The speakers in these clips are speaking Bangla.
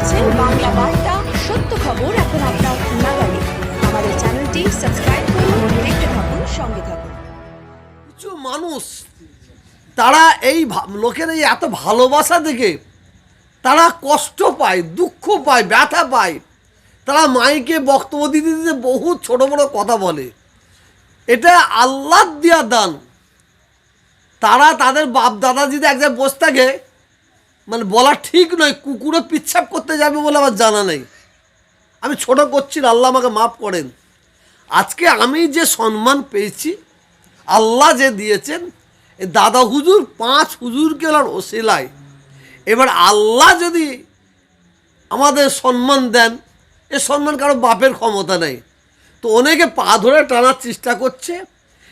দেখছেন বাংলা বার্তা, সত্য খবর এখন আপনার নাগালে। আমাদের চ্যানেলটি সাবস্ক্রাইব করুন, দেখতে থাকুন, সঙ্গে থাকুন। কিছু মানুষ, তারা এই লোকের এই এত ভালোবাসা দেখে তারা কষ্ট পায়, দুঃখ পায়, ব্যথা পায়। তারা মাইকে বক্তব্য দিতে দিতে বহু ছোট বড় কথা বলে। এটা আল্লাহ দেওয়া দান। তারা তাদের বাপ দাদা যদি এক জায়গায় বসে থাকে মানে বলা ঠিক নয় কুকুরও পিচ্ছাপ করতে যাবে বলে আমার জানা নেই। আমি ছোট করছি না, আল্লাহ আমাকে মাফ করেন। আজকে আমি যে সম্মান পেয়েছি আল্লাহ যে দিয়েছেন দাদা হুজুর পাঁচ হুজুরকে ওনার ওসিলায় এবার আল্লাহ যদি আমাদের সম্মান দেন এ সম্মান কারও বাপের ক্ষমতা নেই। তো অনেকে পা ধরে টানার চেষ্টা করছে।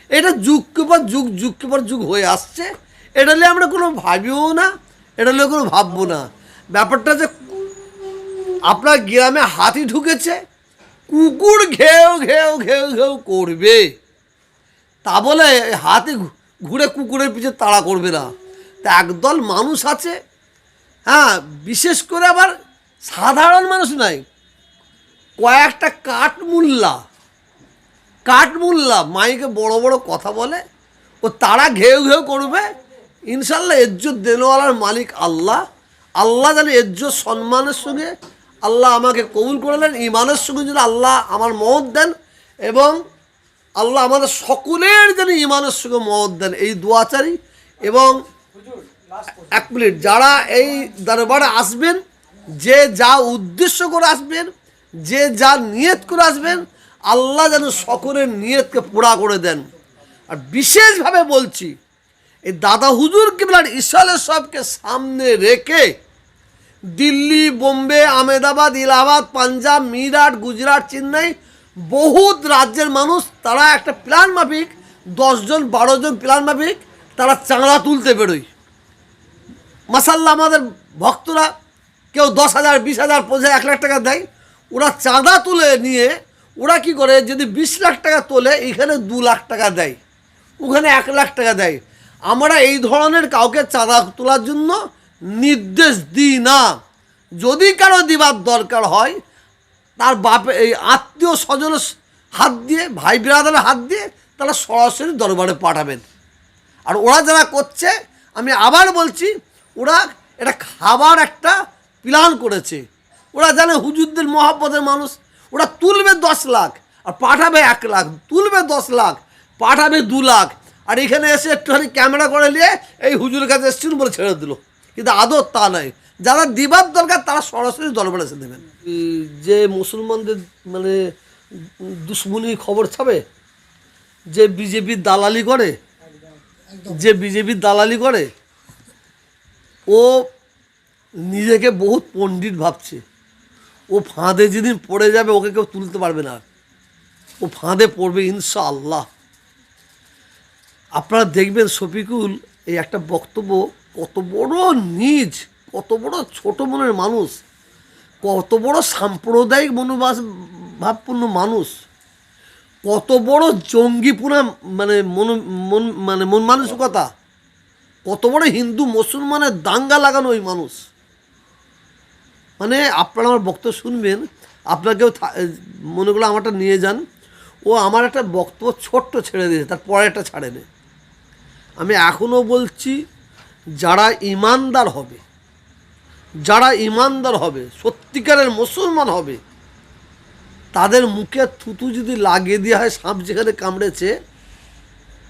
এটা যুগকে পর যুগ যুগকে পর যুগ হয়ে আসছে। এটা নিয়ে আমরা কোনো ভাবিও না। এটা নিয়ে কোনো ভাববো না। ব্যাপারটা যে আপনার গ্রামে হাতি ঢুকেছে, কুকুর ঘেউ ঘেউ ঘেউ ঘেউ করবে। তা বলে হাতি ঘুরে কুকুরের পিছে তাড়া করবে না। তা একদল মানুষ আছে হ্যাঁ বিশেষ করে আবার সাধারণ মানুষ নাই, কয়েকটা কাঠমুল্লা। কাঠমুল্লা, মাইকে বড় বড় কথা বলে, ও তারা ঘেউ ঘেউ করবে ইনশাল্লাহ এজ্জত দেনওয়ালার মালিক আল্লাহ। আল্লাহ যেন এজ্জত সম্মানের সঙ্গে, আল্লাহ আমাকে কবুল করে নেন ইমানের সঙ্গে যেন আল্লাহ আমার মত দেন এবং আল্লাহ আমাদের সকলের যেন ইমানের সঙ্গে মত দেন, এই দোয়াচারি এবং এক মিনিট, যারা এই দরবারে আসবেন, যে যা উদ্দেশ্য করে আসবেন, যে যা নিয়ত করে আসবেন, আল্লাহ যেন সকলের নিয়তকে পুরা করে দেন। আর বিশেষভাবে বলছি এই দাদা হুজুর কিবলার ইসালের সবকে সামনে রেখে দিল্লি, বোম্বে আমেদাবাদ ইলাহাবাদ পাঞ্জাব, মিরাট, গুজরাট, চেন্নাই বহুত রাজ্যের মানুষ তারা একটা প্ল্যান মাফিক, দশজন বারো জন প্ল্যান মাফিক তারা চাঁদা তুলতে বেরোয়। মাসাল্লাহ আমাদের ভক্তরা কেউ দশ হাজার, বিশ হাজার, পঁচিশ এক লাখ টাকা দেয়, ওরা চাঁদা তুলে নিয়ে ওরা কি করে, যদি বিশ লাখ টাকা তোলে, এখানে দু লাখ টাকা দেয়, ওখানে এক লাখ টাকা দেয়। আমরা এই ধরনের কাউকে চাঁদা তোলার জন্য নির্দেশ দিই না। যদি কারও দিবার দরকার হয়, তার বাপে, এই আত্মীয় স্বজনের হাত দিয়ে, ভাই বিরাদারের হাত দিয়ে তারা সরাসরি দরবারে পাঠাবেন। আর ওরা যারা করছে, আমি আবার বলছি, ওরা এটা খাবার, একটা প্ল্যান করেছে। ওরা জানে হুজুরদের মহাব্বতের মানুষ। ওরা তুলবে দশ লাখ, আর পাঠাবে এক লাখ, তুলবে দশ লাখ, পাঠাবে দু লাখ। আর এখানে এসে একটুখানি ক্যামেরা করে নিয়ে এই হুজুরের কাছে এসছেন বলে ছেড়ে দিল। কিন্তু আদর তা নয়। যারা দিবার দরকার, তারা সরাসরি দরবারে এসে দেবেন। যে মুসলমানদের মানে দুশ্মনী খবর ছাবে যে বিজেপির দালালি করে, যে বিজেপির দালালি করে, ও নিজেকে বহুত পণ্ডিত ভাবছে। ও ফাঁদে যেদিন পড়ে যাবে, ওকে কেউ তুলতে পারবে না। ও ফাঁদে পড়বে ইনশা আল্লাহ আপনারা দেখবেন শফিকুল এই একটা বক্তব্য কত বড় নিজ, কত বড় ছোট মনের মানুষ, কত বড় সাম্প্রদায়িক মনোবাস ভাবপূর্ণ মানুষ, কত বড় জঙ্গিপুরা মানে মন মন মানে মন মানসিকতা, কত বড় হিন্দু মুসলমানের দাঙ্গা লাগানো ওই মানুষ। মানে আপনারা আমার বক্তব্য শুনবেন, আপনাকেও মনে করলে আমারটা নিয়ে যান। ও আমার একটা বক্তব্য ছোট্ট ছেড়ে দিয়েছে, তার পরেরটা ছাড়েনি। আমি এখনও বলছি, যারা ইমানদার হবে, যারা ইমানদার হবে, সত্যিকারের মুসলমান হবে, তাদের মুখে থুতু যদি লাগিয়ে দেওয়া হয়, সাপ যেখানে কামড়েছে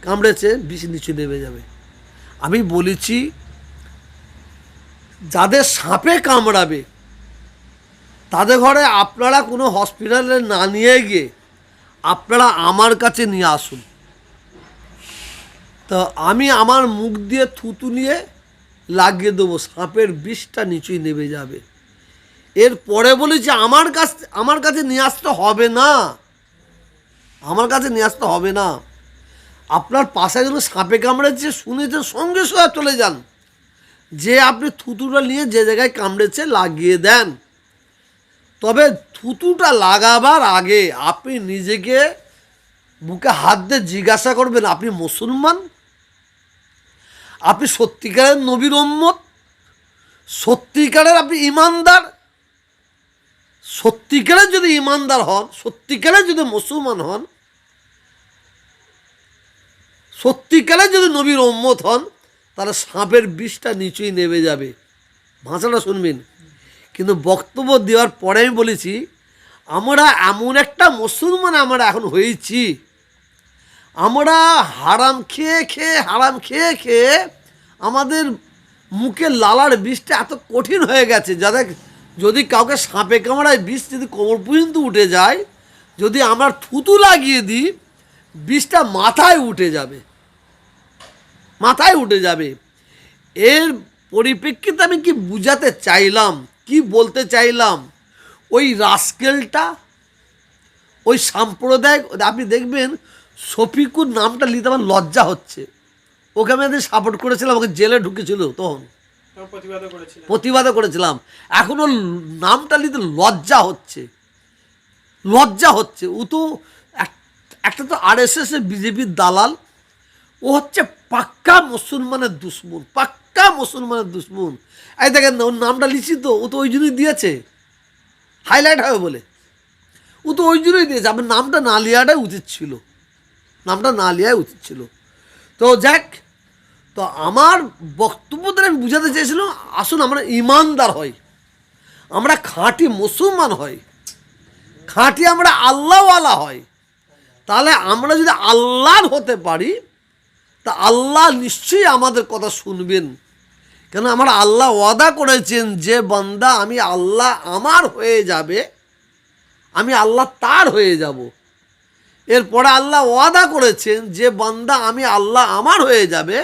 কামড়েছে, বিষ নিচে নেমে যাবে। আমি বলেছি, যাদের সাপে কামড়াবে, তাদের ঘরে আপনারা কোনো হসপিটালে না নিয়ে গিয়ে আপনারা আমার কাছে নিয়ে আসুন। তো আমি আমার মুখ দিয়ে থুতু নিয়ে লাগিয়ে দেবো, সাপের বিষটা নিচুই নেমে যাবে। এর পরে বলি যে আমার কাছ আমার কাছে নিয়ে আসতে হবে না। আমার কাছে নিয়ে আসতে হবে না। আপনার পাশে যেন সাপে কামড়েছে শুনেছেন সঙ্গে সঙ্গে চলে যান। যে আপনি থুতুটা নিয়ে যে জায়গায় কামড়েছে, লাগিয়ে দেন। তবে থুতুটা লাগাবার আগে আপনি নিজেকে বুকে হাত দিয়ে জিজ্ঞাসা করবেন, আপনি মুসলমান? আপনি সত্যিকারের নবীর উম্মত, সত্যিকারের আপনি ইমানদার, সত্যিকারের যদি ইমানদার হন, সত্যিকারের যদি মুসলমান হন, সত্যিকারের যদি নবীর ওম্মত হন, তাহলে সাপের বিষটা নিচেই নেমে যাবে। ভাষাটা শুনবেন। কিন্তু বক্তব্য দেওয়ার পরে আমি বলেছি, আমরা এমন একটা মুসলমান আমরা এখন হয়েছি। আমরা হারাম খেয়ে খেয়ে, হারাম খেয়ে খেয়ে আমাদের মুখে লালার বিষটা এত কঠিন হয়ে গেছে যাদের যদি কাউকে সাপে কামড়ায় বিষ যদি কোমর পর্যন্ত উঠে যায়, যদি আমরা থুতু লাগিয়ে দিই, বিষটা মাথায় উঠে যাবে। মাথায় উঠে যাবে। এর পরিপ্রেক্ষিতে আমি কি বুঝাতে চাইলাম, কি বলতে চাইলাম? ওই রাস্কেলটা, ওই সাম্প্রদায়িক, আপনি দেখবেন শফিকুর নামটা নিতে আমার লজ্জা হচ্ছে। ওকে আমি একদিন সাপোর্ট করেছিলাম ওকে জেলে ঢুকেছিল তখন। প্রতিবাদও করেছিলাম। এখন ওর নামটা নিতে লজ্জা হচ্ছে। লজ্জা হচ্ছে। ও তো এক- একটা তো আর এস এস বিজেপির দালাল। ও হচ্ছে পাক্কা মুসলমানের দুশ্মন পাক্কা মুসলমানের দুশ্মন। এই দেখেন না ওর নামটা লিখছি তো ও তো ওই জন্যই দিয়েছে। হাইলাইট হবে বলে। ও তো ওই জন্যই দিয়েছে। আমার নামটা না লিয়াটাই উচিত ছিল। নামটা না লিয়াই উচিত ছিল। তো যাক, তো আমার বক্তব্য দ্বারা আমি বুঝাতে চেয়েছিলাম, আসুন আমরা ইমানদার হই। আমরা খাঁটি মুসলমান হই। খাঁটি আমরা আল্লাহওয়ালা হয় তাহলে আমরা যদি আল্লাহর হতে পারি, তা আল্লাহ নিশ্চয়ই আমাদের কথা শুনবেন। কেন আমার আল্লাহ ওয়াদা করেছেন যে বান্দা, আমি আল্লাহ আমার হয়ে যাবে, আমি আল্লাহ তার হয়ে যাব। এরপরে আল্লাহ ওয়াদা করেছেন যে বান্দা আমি আল্লাহ আমার হয়ে যাবে,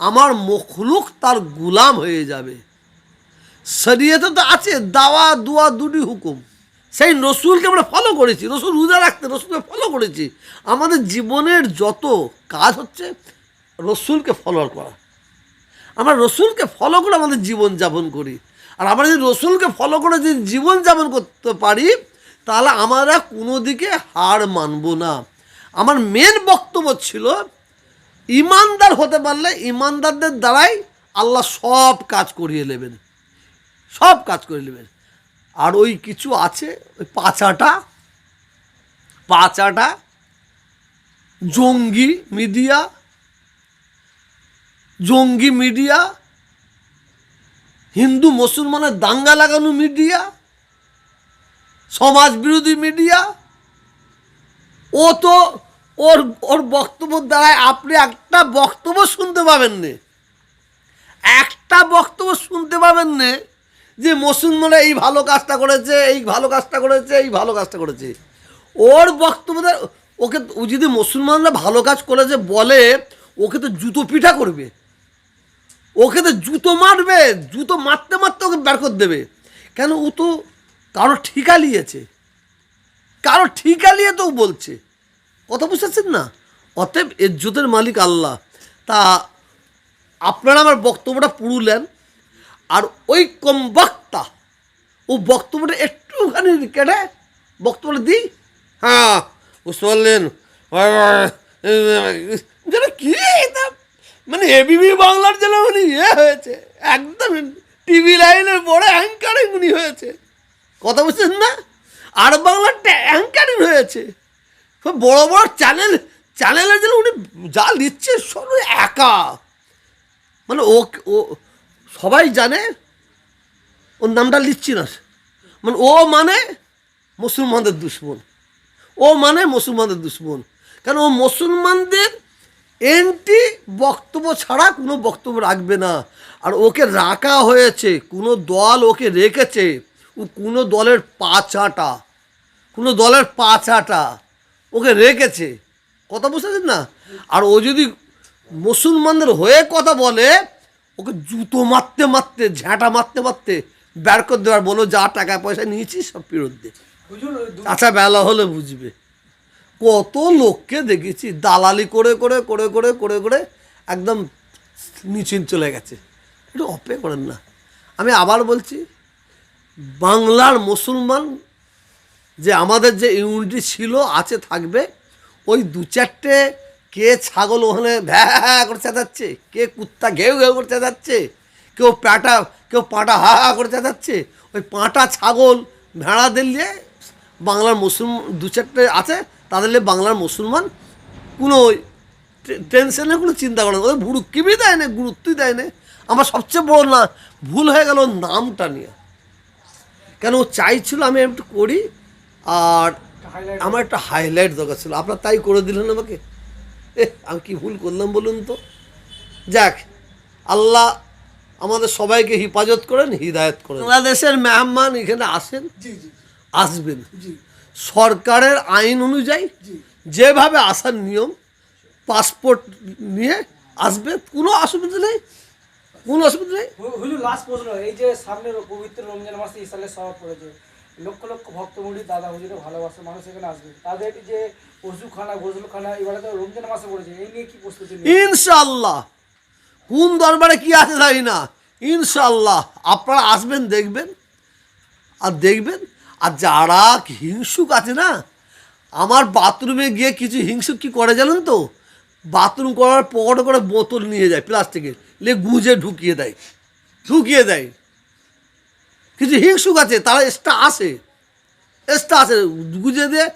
আমার মখলুক তার গুলাম হয়ে যাবে। শরীয়তে তো আছে, দাওয়া, দুয়া দুটি হুকুম। সেই রসুলকে আমরা ফলো করেছি, রসুল রোজা রাখতে, রসুলকে ফলো করেছি। আমাদের জীবনের যত কাজ হচ্ছে, রসুলকে ফলো করা। আমরা রসুলকে ফলো করে আমাদের জীবন যাপন করি। আর আমরা যদি রসুলকে ফলো করে যদি জীবন যাপন করতে পারি তাহলে আমরা কোনো দিকে হার মানব না। আমার মেন বক্তব্য ছিল, ইমানদার হতে পারলে ইমানদারদের দ্বারাই আল্লাহ সব কাজ করিয়ে নেবেন। সব কাজ করে নেবেন। আর ওই কিছু আছে, ওই পাচাটা পাচাটা জঙ্গি মিডিয়া জঙ্গি মিডিয়া, হিন্দু মুসলমানের দাঙ্গা লাগানো মিডিয়া সমাজ বিরোধী মিডিয়া? ও তো ওর ওর বক্তব্য দ্বারায় আপনি একটা বক্তব্য শুনতে পাবেন না একটা বক্তব্য শুনতে পাবেন না যে মুসলমানরা এই ভালো কাজটা করেছে, এই ভালো কাজটা করেছে, এই ভালো কাজটা করেছে। ওর বক্তব্য ওকে ও যদি মুসলমানরা ভালো কাজ করেছে বলে, ওকে তো জুতো পিঠা করবে। ওকে তো জুতো মারবে, জুতো মারতে মারতে ওকে বের করে দেবে। কেন ও তো কারও ঠিকা নিয়েছে কারও ঠিকা নিয়ে তো বলছে। কথা বুঝতেছেন না? অতএব ইজ্জতের মালিক আল্লাহ। তা আপনারা আমার বক্তব্যটা পুরুলেন আর ওই কম বক্তা, ও বক্তব্যটা একটুখানি কেটে বক্তব্যটা দিই? হ্যাঁ বুঝতে পারলেন? যেন কি মানে এবিবি বাংলার যেন উনি ইয়ে হয়েছে, একদম টিভি লাইনের বড় অ্যাঙ্কারিং উনি হয়েছে। কথা বুঝছেন না? আর বাংলার অ্যাঙ্কারিং হয়েছে বড় বড় চ্যানেল চ্যানেলের জন্য উনি যা নিচ্ছে সব একা। মানে ও ও সবাই জানে, ওর নামটা লিখছি না। মানে ও মানে মুসলমানদের দুশ্মন। ও মানে মুসলমানদের দুশ্মন। কারণ ও মুসলমানদের এন্টি বক্তব্য ছাড়া কোনো বক্তব্য রাখবে না। আর ওকে রাখা হয়েছে, কোনো দল ওকে রেখেছে। কোনো দলের পাছাটা কোনো দলের পাছাটা ওকে রেখেছে। কথা বুঝতেছেন না? আর ও যদি মুসলমানদের হয়ে কথা বলে ওকে জুতো মারতে মারতে ঝাঁটা মারতে মারতে বের করে দেওয়ার বলো যা টাকা পয়সা নিয়েছিস সব ফেরত দে। আচ্ছা বেলা হলে বুঝবে। কত লোককে দেখেছি দালালি করে করে করে করে করে করে একদম নিচিন চলে গেছে। একটু অপে করেন না। আমি আবার বলছি বাংলার মুসলমান যে আমাদের যে ইউনিটি ছিল, আছে, থাকবে, ওই দু চারটে কে ছাগল ওখানে ভ্যা করে চেঁচাচ্ছে, কে কুত্তা ঘেউ ঘেউ করে চেঁচাচ্ছে, কেউ প্যাটা, কেউ পাটা হা হা করে চেঁচাচ্ছে, ওই পাঁটা ছাগল ভেড়াদের নিয়ে বাংলার মুসলমান দু চারটে আছে, তাদের বাংলার মুসলমান কোনো টে- টেনশনে কোনো চিন্তা করে না ওদের ভুরুকিবি দেয় না, গুরুত্বই দেয় না। আমার সবচেয়ে বড় না, ভুল হয়ে গেল নামটা নিয়ে। কেন ও চাইছিল আমি একটু করি আর আমার একটা হাইলাইট দরকার ছিল। আপনার তাই করে দিলেন আমাকে? এ আমি কি ভুল করলাম বলুন তো? যাক আল্লাহ আমাদের সবাইকে হিফাজত করেন হৃদায়ত করেন। বাংলাদেশের মেহমান এখানে আসেন জি জি আসবেন। জি। সরকারের আইন অনুযায়ী যেভাবে আসার নিয়ম পাসপোর্ট নিয়ে আসবে কোনো অসুবিধা নেই। কোনো অসুবিধা নেই হুজুর লাস্ট প্রশ্ন এই যে সামনে পবিত্র রমজান মাসে ইসালের সভা পড়েছে। লক্ষ লক্ষ ভক্তমুড়ি দাদা হুজুরের ভালোবাসা মানুষ এখানে আসবে। তাদের যে ওষুখানা গোসলখানা এবারে তো রমজান মাসে পড়েছে এই নিয়ে কি প্রস্তুতি নিয়ে? ইনশাল্লাহ কোন দরবারে কি আছে জানি না। ইনশাল্লাহ আপনারা আসবেন দেখবেন। আর দেখবেন আর যারা হিংসুক আছে না আমার বাথরুমে গিয়ে কিছু হিংসুক কি করে জানেন তো? বাথরুম করার পকেটে করে বোতল নিয়ে যায় প্লাস্টিকের লে গুঁজে ঢুকিয়ে দেয়। ঢুকিয়ে দেয়। কিছু হিংসুক আছে তারা এক্সট্রা আসে। এক্সট্রা আসে গুঁজে দিয়ে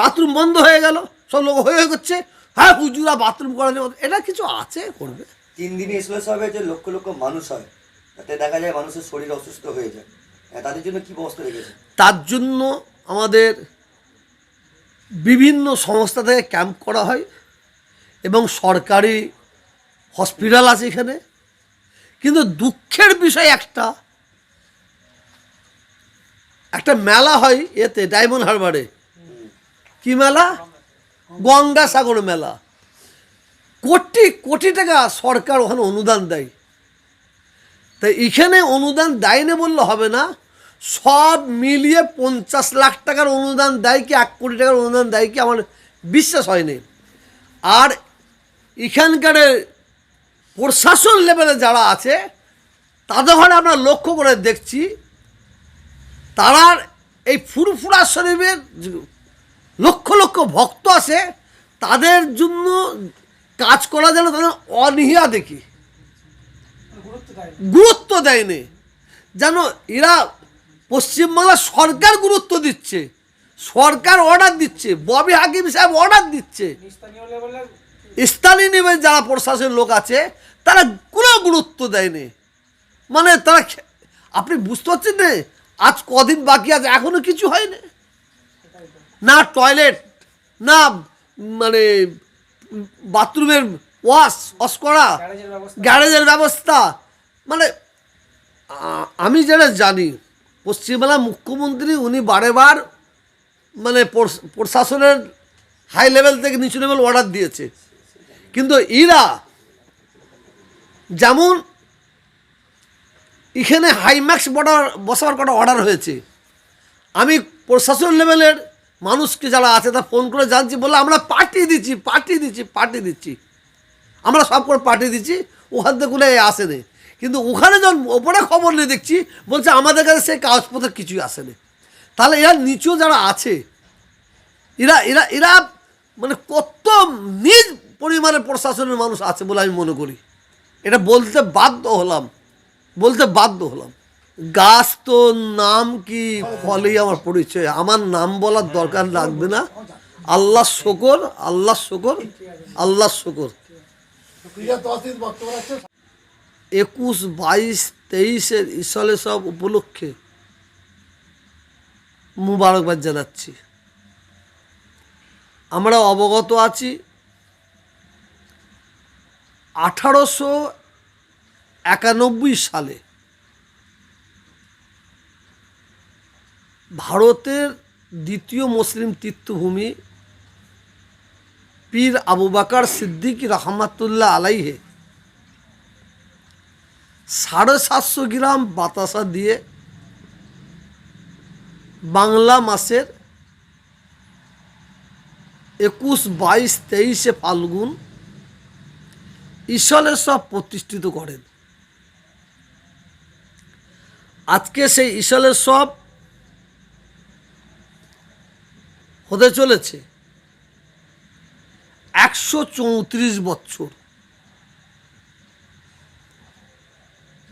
বাথরুম বন্ধ হয়ে গেল সব লোক হয়ে হয়ে করছে। হ্যাঁ হুজুরা বাথরুম করা এটা কিছু আছে করবে। তিন দিনে ইসলাম সাহেবের যে লক্ষ লক্ষ মানুষ হয় তাতে দেখা যায় মানুষের শরীর অসুস্থ হয়ে যায়। তাদের জন্য কি ব্যবস্থা রেখেছে? তার জন্য আমাদের বিভিন্ন সংস্থা থেকে ক্যাম্প করা হয়। এবং সরকারি হসপিটাল আছে এখানে। কিন্তু দুঃখের বিষয় একটা একটা মেলা হয় এতে, ডায়মন্ড হারবারে। কি মেলা? গঙ্গাসাগর মেলা। কোটি কোটি টাকা সরকার ওখানে অনুদান দেয়। তাই এখানে অনুদান দেয় না বললে হবে না। সব মিলিয়ে পঞ্চাশ লাখ টাকার অনুদান দেয় কি, এক কোটি টাকার অনুদান দেয় কি, আমার বিশ্বাস হয়নি। আর এখানকার প্রশাসন লেভেলে যারা আছে, তাদের ঘরে আমরা লক্ষ্য করে দেখছি, তারা এই ফুরফুরা শরীফের লক্ষ লক্ষ ভক্ত আছে, তাদের জন্য কাজ করা যেন তাদের অনীহা দেখি। গুরুত্ব দেয়নি। যেন এরা পশ্চিমবাংলার সরকার গুরুত্ব দিচ্ছে, সরকার অর্ডার দিচ্ছে, ববি হাকিম সাহেব অর্ডার দিচ্ছে। স্থানীয় লেভেলে যারা প্রশাসনের লোক আছে তারা কোনো গুরুত্ব দেয়নি। মানে তারা আপনি বুঝতে পারছেন না? আজ কদিন বাকি আছে এখনও কিছু হয়নি। না টয়লেট না মানে বাথরুমের ওয়াশ ওয়াশ করা গ্যারেজের ব্যবস্থা। মানে আমি যেটা জানি পশ্চিমবাংলার মুখ্যমন্ত্রী উনি বারে বার মানে প্রশাসনের হাই লেভেল থেকে নিচু লেভেল অর্ডার দিয়েছে। কিন্তু এরা যেমন এখানে হাইম্যাক্স বর্ডার বসাবার কটা অর্ডার হয়েছে। আমি প্রশাসন লেভেলের মানুষকে যারা আছে তা ফোন করে জানছি, বলে আমরা পাঠিয়ে দিচ্ছি পাঠিয়ে দিচ্ছি পাঠিয়ে দিচ্ছি। আমরা সব করে পাঠিয়ে দিচ্ছি, ওখান থেকে আসেনি কিন্তু ওখানে যখন ওপরে খবর নিয়ে দেখছি, বলছে আমাদের কাছে সেই কাগজপত্র কিছুই আসেনি তাহলে এরা নিচু যারা আছে, এরা এরা এরা মানে কত নিজ পরিমাণে প্রশাসনের মানুষ আছে বলে আমি মনে করি। এটা বলতে বাধ্য হলাম। বলতে বাধ্য হলাম। গাছ তো নাম কি ফলেই আমার পরিচয়। আমার নাম বলার দরকার লাগবে না। আল্লাহ শকর আল্লাহ শকর আল্লাহ শকর। একুশ, বাইশ, তেইশের ইসলে সব উপলক্ষে মুবারকবাদ জানাচ্ছি। আমরা অবগত আছি। আঠারোশো একানব্বই সালে ভারতের দ্বিতীয় মুসলিম তীর্থভূমি পীর আবু বাকার সিদ্দিক রহমাতুল্লাহ আলাইহে সাড়ে সাতশো গ্রাম বাতাসা দিয়ে বাংলা মাসের একুশ বাইশ তেইশে ফাল্গুন ঈশ্বরের সব প্রতিষ্ঠিত করেন। আজকে সেই ঈশ্বরের সব হতে চলেছে একশো চৌত্রিশ বছর।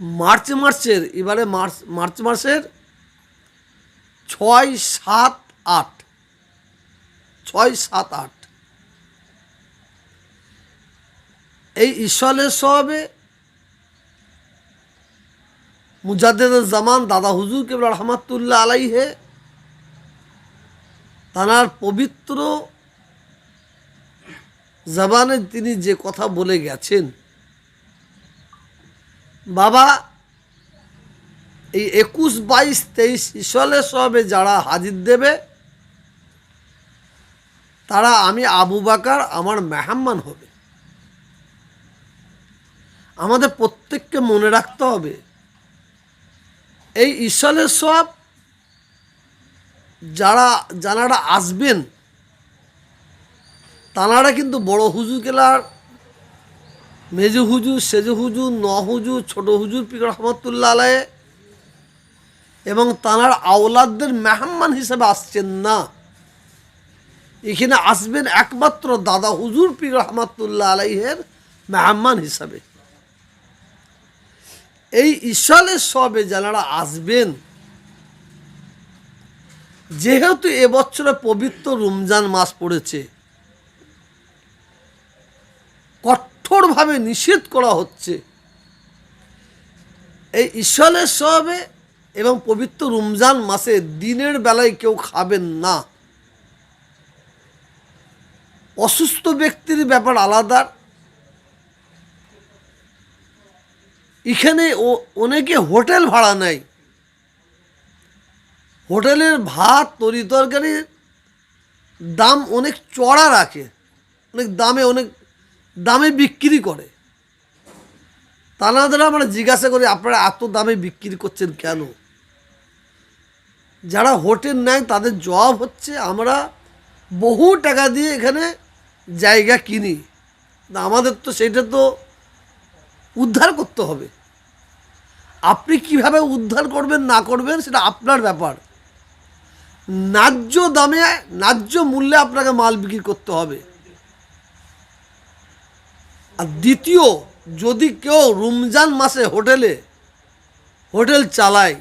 মার্চ মাসের, এবারে মার্চ মার্চ মাসের ছয় সাত আট, ছয় সাত আট। এই ঈশ্বরের সবে মুজাদ্দেদ জামান দাদা হুজুর কেবল রহমাতুল্লাহ আলাইহে, তানার পবিত্র জবানে তিনি যে কথা বলে গেছেন, বাবা, এই একুশ, বাইশ, তেইশ ঈশ্বরের সবে যারা হাজির দেবে, তারা আমি আবু বাকার, আমার মেহাম্মান হবে। আমাদের প্রত্যেককে মনে রাখতে হবে। এই ঈশ্বরের সব যারা যারা আসবেন, তানারা কিন্তু বড় হুজুর কেলার, মেজু হুজুর, সেজু হুজুর, ন হুজুর, ছোট হুজুর পিক রহমতুল্লাহ আলায় এবং তানার আওলাদদের মেহমান হিসেবে আসছেন না। এখানে আসবেন একমাত্র দাদা হুজুর পীর রহমাতুল্লাহ আলাইহের মেহমান হিসাবে। এই ঈশ্বরের সবে যারা আসবেন। যেহেতু এবছরে পবিত্র রমজান মাস পড়েছে, কঠোরভাবে নিষেধ করা হচ্ছে। এই ঈশ্বরের সবে এবং পবিত্র রমজান মাসে দিনের বেলায় কেউ খাবেন না। অসুস্থ ব্যক্তির ব্যাপার আলাদা এখানে অনেকে হোটেল ভাড়া নেয়। হোটেলের ভাত, তরি তরকারির দাম অনেক চড়া রাখে। অনেক দামে অনেক দামে বিক্রি করে। তানাদের আমরা জিজ্ঞাসা করি, আপনারা এত দামে বিক্রি করছেন কেন? যারা হোটেল নেয়, তাদের জবাব হচ্ছে, আমরা বহু টাকা দিয়ে এখানে জায়গা কিনি। আমাদের তো, সেটা তো উদ্ধার করতে হবে। আপনি কীভাবে উদ্ধার করবেন, না করবেন, সেটা আপনার ব্যাপার। ন্যায্য দামে, ন্যায্য মূল্যে আপনাকে মাল বিক্রি করতে হবে। আর দ্বিতীয়, যদি কেউ রমজান মাসে হোটেলে, হোটেল চালায়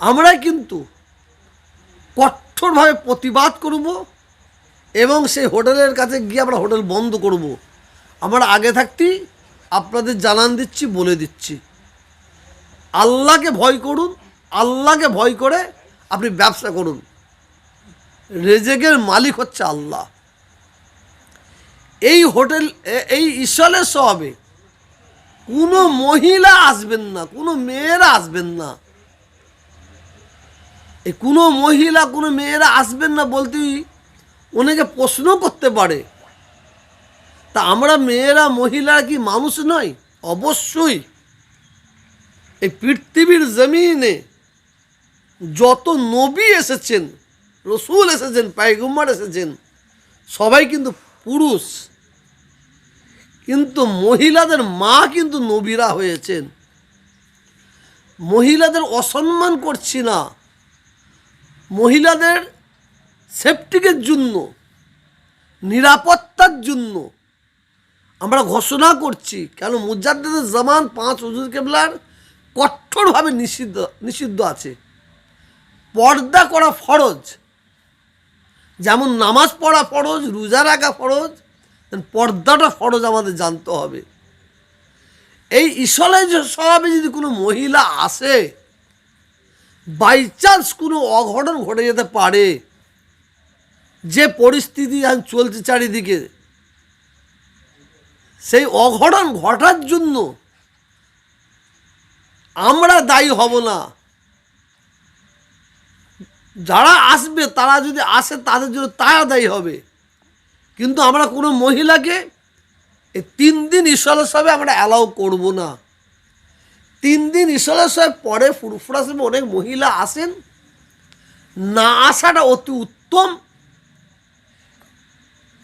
আমরা কিন্তু কঠোরভাবে প্রতিবাদ করব এবং সেই হোটেলের কাছে গিয়ে আমরা হোটেল বন্ধ করব। আমরা আগে থাকতেই আপনাদের জানান দিচ্ছি, বলে দিচ্ছি। আল্লাহকে ভয় করুন, আল্লাহকে ভয় করে আপনি ব্যবসা করুন। রেজেকের মালিক হচ্ছে আল্লাহ। এই হোটেল এই ঈশ্বরের সবে কোনো মহিলা আসবেন না, কোনো মেয়েরা আসবেন না। এই কোনো মহিলা, কোনো মেয়েরা আসবেন না বলতেই অনেকে প্রশ্ন করতে পারে। তা আমরা মেয়েরা মহিলা কি মানুষ নয় অবশ্যই। এই পৃথিবীর জমিনে যত নবী এসেছেন, রসুল এসেছেন পাইগুম্বার এসেছেন, সবাই কিন্তু পুরুষ। কিন্তু মহিলাদের মা কিন্তু নবীরা হয়েছেন। মহিলাদের অসম্মান করছি না। মহিলাদের সেফটিকের জন্য, নিরাপত্তার জন্য আমরা ঘোষণা করছি, কেন মুজাদ্দের জামান পাঁচ হুজুর কেবলার কঠোরভাবে নিষিদ্ধ নিষিদ্ধ আছে। পর্দা করা ফরজ। যেমন নামাজ পড়া ফরজ, রোজা রাখা ফরজ পর্দাটা ফরজ আমাদের জানতে হবে। এই যে স্বভাবে যদি কোনো মহিলা আসে বাই চান্স কোনো অঘটন ঘটে যেতে পারে, যে পরিস্থিতি চলছে চারিদিকে সেই অঘটন ঘটার জন্য আমরা দায়ী হব না। যারা আসবে, তারা যদি আসে, তাদের জন্য তারা দায়ী হবে। কিন্তু আমরা কোনো মহিলাকে এই তিন দিন ঈশ্বরের সবে আমরা অ্যালাউ করব না। তিন দিন ঈশ্বরের সবে পরে ফুরফুরা সবে অনেক মহিলা আসেন। না আসাটা অতি উত্তম।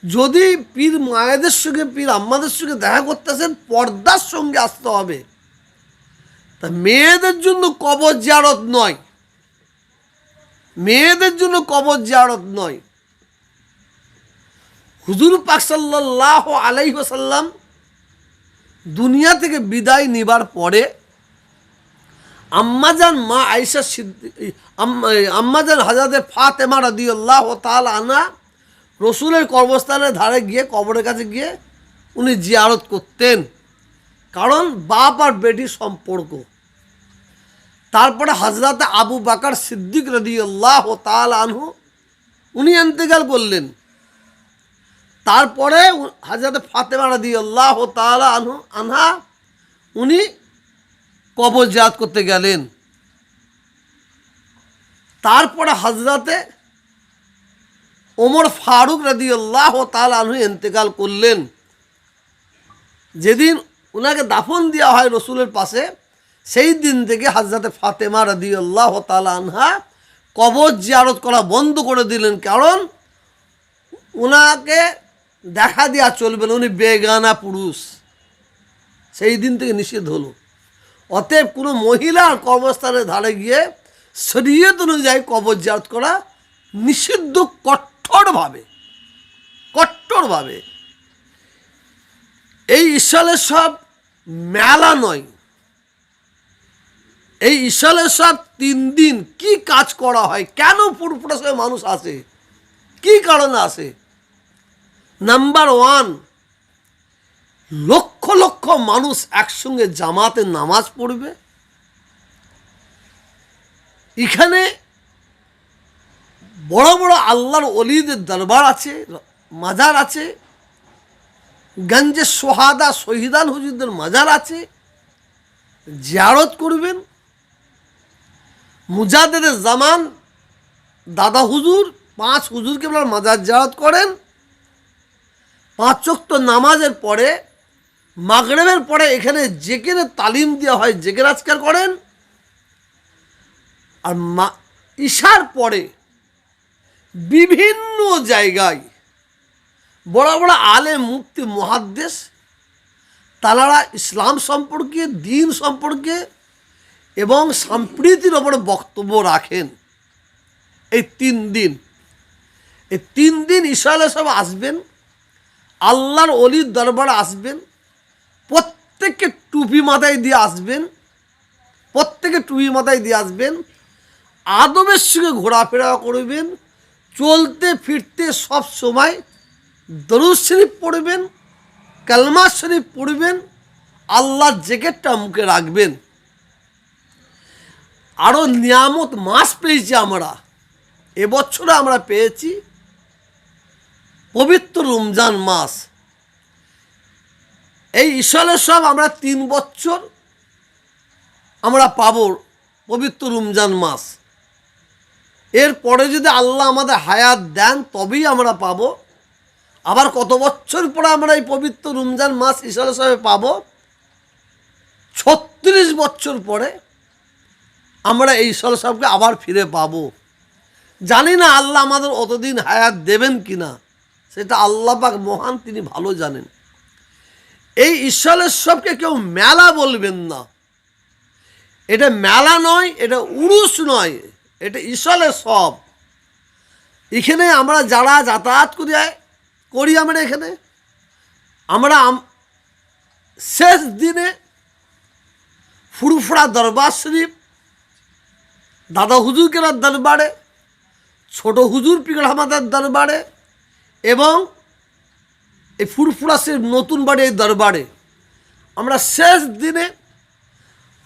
যদি পীর মায়েদের সঙ্গে, পীর আম্মাদের সঙ্গে দেখা করতে আসেন, পর্দার সঙ্গে আসতে হবে। তা মেয়েদের জন্য কবর জারত নয়। মেয়েদের জন্য কবর জারত নয়। হুজুর পাক সাল্লাহ আলাইহি দুনিয়া থেকে বিদায় নিবার পরে আম্মাজান মা আইসা সিদ্দিক আম্মাজান হাজাদের ফাতেমা রাদি আল্লাহ তাল আনা রসুলের কর্মস্থানের ধারে গিয়ে, কবরের কাছে গিয়ে উনি জিয়ারত করতেন। কারণ বাপ আর বেটির সম্পর্ক। তারপরে হাজরাতে আবু বাকার সিদ্দিক রদি আল্লাহ তাল আনহু, উনি এন্তেকাল করলেন। তারপরে হাজরাতে ফাতেমা রদি আল্লাহ তাল আনহু, আনহা, উনি কবর জাত করতে গেলেন। তারপরে হাজরাতে ওমর ফারুক রাদি আল্লাহ তাল আনহু এন্তেকাল করলেন। যেদিন ওনাকে দাফন দেওয়া হয় রসুলের পাশে, সেই দিন থেকে হাজরাতে ফাতেমা রাদি আল্লাহ তাল আনহা কবর জিয়ারত করা বন্ধ করে দিলেন। কারণ ওনাকে দেখা দেওয়া চলবে না, উনি বেগানা পুরুষ। সেই দিন থেকে নিষেধ হলো। অতএব কোনো মহিলার কর্মস্থানের ধারে গিয়ে শরীয়ত অনুযায়ী কবর জাত করা নিষিদ্ধ কঠোরভাবে কঠোরভাবে। এই ঈশ্বরের সব মেলা নয়। এই ঈশ্বরের সব তিন দিন কি কাজ করা হয়? কেন পুরপুরাসে মানুষ আসে? কি কারণে আসে? নাম্বার ওয়ান লক্ষ লক্ষ মানুষ একসঙ্গে জামাতে নামাজ পড়বে। এখানে বড় বড় আল্লাহর অলিদের দরবার আছে, মাজার আছে, গঞ্জে সোহাদা, শহীদান হুজুরদের মাজার আছে, জিয়ারত করবেন মুজাদের জামান, দাদা হুজুর, পাঁচ হুজুরকে আপনার মাজার জিয়ারত করেন, পাঁচ চক্ত নামাজের পরে, মাগরেবের পরে এখানে জেকেরে তালিম দেওয়া হয়, জেকের আজকার করেন, আর মা ঈশার পরে বিভিন্ন জায়গায় বড় বড় আলে মুক্তি মহাদ্দেশ, তালারা ইসলাম সম্পর্কে, দিন সম্পর্কে এবং সম্প্রীতির ওপরে বক্তব্য রাখেন। এই তিন দিন, এই তিন দিন ঈশ্বর সব আসবেন, আল্লাহর অলির দরবারে আসবেন, প্রত্যেককে টুপি মাথায় দিয়ে আসবেন প্রত্যেকে টুপি মাথায় দিয়ে আসবেন আদমের সঙ্গে ঘোরাফেরা করবেন চলতে ফিরতে সব সময় দরুদ শরীফ পড়বেন, কালমা শরীফ পড়বেন আল্লাহর জ্যাকেটটা মুখে রাখবেন। আরও নিয়ামত মাস পেয়েছি আমরা এবছরে আমরা পেয়েছি পবিত্র রমজান মাস। এই ঈশ্বরের সব আমরা তিন বছর আমরা পাব পবিত্র রমজান মাস। এরপরে যদি আল্লাহ আমাদের হায়াত দেন, তবেই আমরা পাব। আবার কত বছর পরে আমরা এই পবিত্র রমজান মাস ঈশ্বরের সাহেব পাব? ছত্রিশ বছর পরে আমরা এই ঈশ্বর সাহেবকে আবার ফিরে পাব। জানি না আল্লাহ আমাদের অতদিন হায়াত দেবেন কি না সেটা আল্লাহ পাক মহান তিনি ভালো জানেন। এই ঈশ্বরের সবকে কেউ মেলা বলবেন না। এটা মেলা নয়, এটা উরুস নয়। এটা ঈশ্বরের সব। এখানে আমরা যারা যাতায়াত করি করি আমরা এখানে। আমরা শেষ দিনে ফুরফুরা দরবার শরীফ, দাদা হুজুর কেরার দরবারে, ছোট হুজুর পিকড় আমাদের দরবারে এবং এই ফুরফুরা শরীফ নতুন বাড়ি এই দরবারে। আমরা শেষ দিনে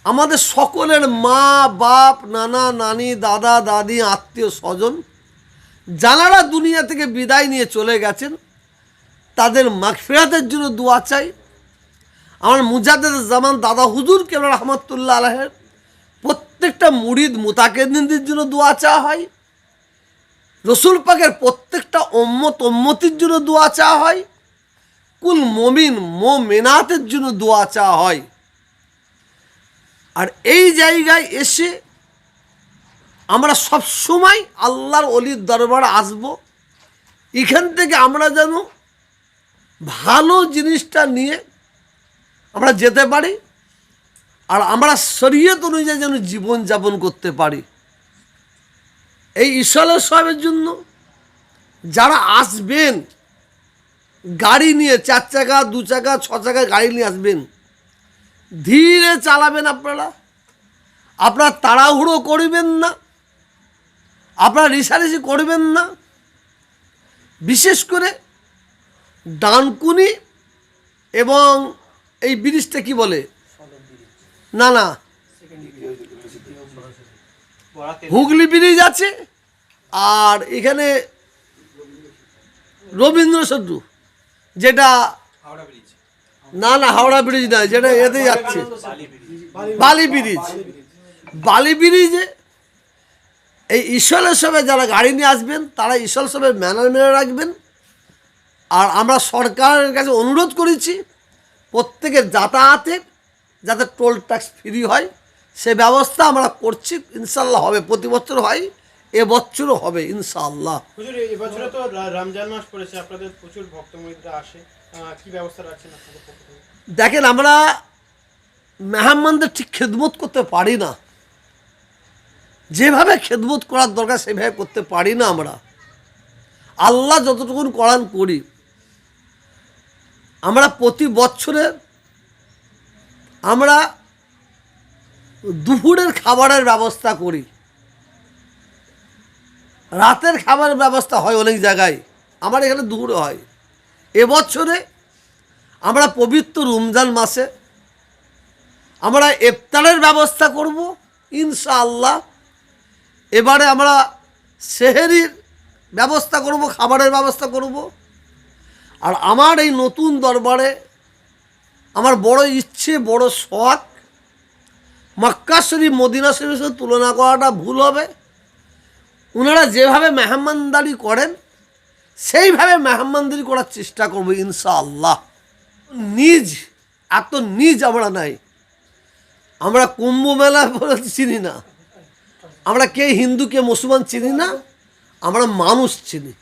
আমাদের সকলের মা, বাপ, নানা, নানি, দাদা, দাদি, আত্মীয়, স্বজন যারা দুনিয়া থেকে বিদায় নিয়ে চলে গেছেন, তাদের মাগফিরাতের জন্য দোয়া চাই। আমার মুজাদের জামান দাদা হুজুর কেবল রহমতুল্লাহ আলহের প্রত্যেকটা মুরিদ মুতাকেদিনদের জন্য দোয়া চাওয়া হয়। রসুল পাকের প্রত্যেকটা ওম্মত ওম্মতির জন্য দোয়া চাওয়া হয়। কুল মমিন মোমেনাতের জন্য দোয়া চাওয়া হয়। আর এই জায়গায় এসে আমরা সব সময় আল্লাহর অলির দরবারে আসব। এখান থেকে আমরা যেন ভালো জিনিসটা নিয়ে আমরা যেতে পারি আর আমরা শরীয়ত অনুযায়ী যেন জীবনযাপন করতে পারি। এই ঈশ্বরের সবের জন্য যারা আসবেন, গাড়ি নিয়ে চার চাকা, দু চাকা, ছ চাকা গাড়ি নিয়ে আসবেন ধীরে চালাবেন আপনারা। আপনারা তাড়াহুড়ো করবেন না। আপনারা রিসারেসি করবেন না। বিশেষ করে ডানকুনি এবং এই ব্রিজটা কি বলে? না না। হুগলি ব্রিজ আছে আর এখানে রবীন্দ্র সেতু যেটা না না, হাওড়া ব্রিজ না, যেটা এতে যাচ্ছে। বালি ব্রিজ। বালি ব্রিজ এই ঈশ্বরের সবে যারা গাড়ি নিয়ে আসবেন, তারা ঈশ্বর সবে ম্যানার মেনে রাখবেন। আর আমরা সরকারের কাছে অনুরোধ করেছি, প্রত্যেকের যাতায়াতের যাতে টোল ট্যাক্স ফ্রি হয়, সে ব্যবস্থা আমরা করছি, ইনশাল্লাহ হবে, প্রতি বছর হয় এবছরও হবে, ইনশাল্লাহ। রমজান মাস পড়েছে, আপনাদের প্রচুর আসে। দেখেন, আমরা মেহমানদের ঠিক খেদমত করতে পারি না। যেভাবে খেদমত করার দরকার, সেভাবে করতে পারি না আমরা। আল্লাহ যতটুকুন করান করি, আমরা প্রতি বছরে আমরা দুপুরের খাবারের ব্যবস্থা করি। রাতের খাবারের ব্যবস্থা হয় অনেক জায়গায়। আমার এখানে দুপুরে হয়। এবছরে আমরা পবিত্র রমজান মাসে আমরা ইফতারের ব্যবস্থা করব, ইনশাআল্লাহ। এবারে আমরা সেহেরির ব্যবস্থা করব, খাবারের ব্যবস্থা করব। আর আমার এই নতুন দরবারে আমার বড় ইচ্ছে, বড় শখ, মক্কা শরীফ, মদিনা শরীফের সাথে তুলনা করাটা ভুল হবে। ওনারা যেভাবে মেহমানদারি করেন সেইভাবে মেহমানদারি করার চেষ্টা করব ইনশাআল্লাহ। নিজ এত নিজ আমরা নাই। আমরা কুম্ভ মেলা বলে চিনি না। আমরা কে হিন্দু কে মুসলমান চিনি না। আমরা মানুষ চিনি।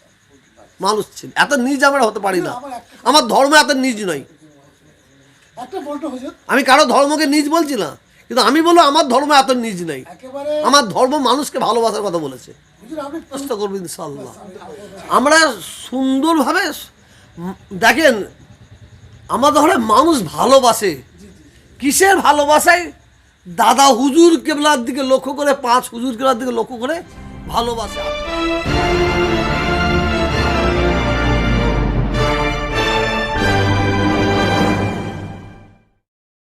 মানুষ চিনি। এত নিজ আমরা হতে পারি না। আমার ধর্ম এত নিজ নয়। আমি কারও ধর্মকে নিজ বলছি না। কিন্তু আমি বলব আমার ধর্ম এত নিজ নাই। আমার ধর্ম মানুষকে ভালোবাসার কথা বলেছে। চেষ্টা করব ইনশাল্লাহ আমরা সুন্দরভাবে দেখেন আমার ঘরে মানুষ ভালোবাসে। কিসের ভালোবাসায়? দাদা হুজুর কেবলার দিকে লক্ষ্য করে পাঁচ হুজুর কেবলার দিকে লক্ষ্য করে ভালোবাসে।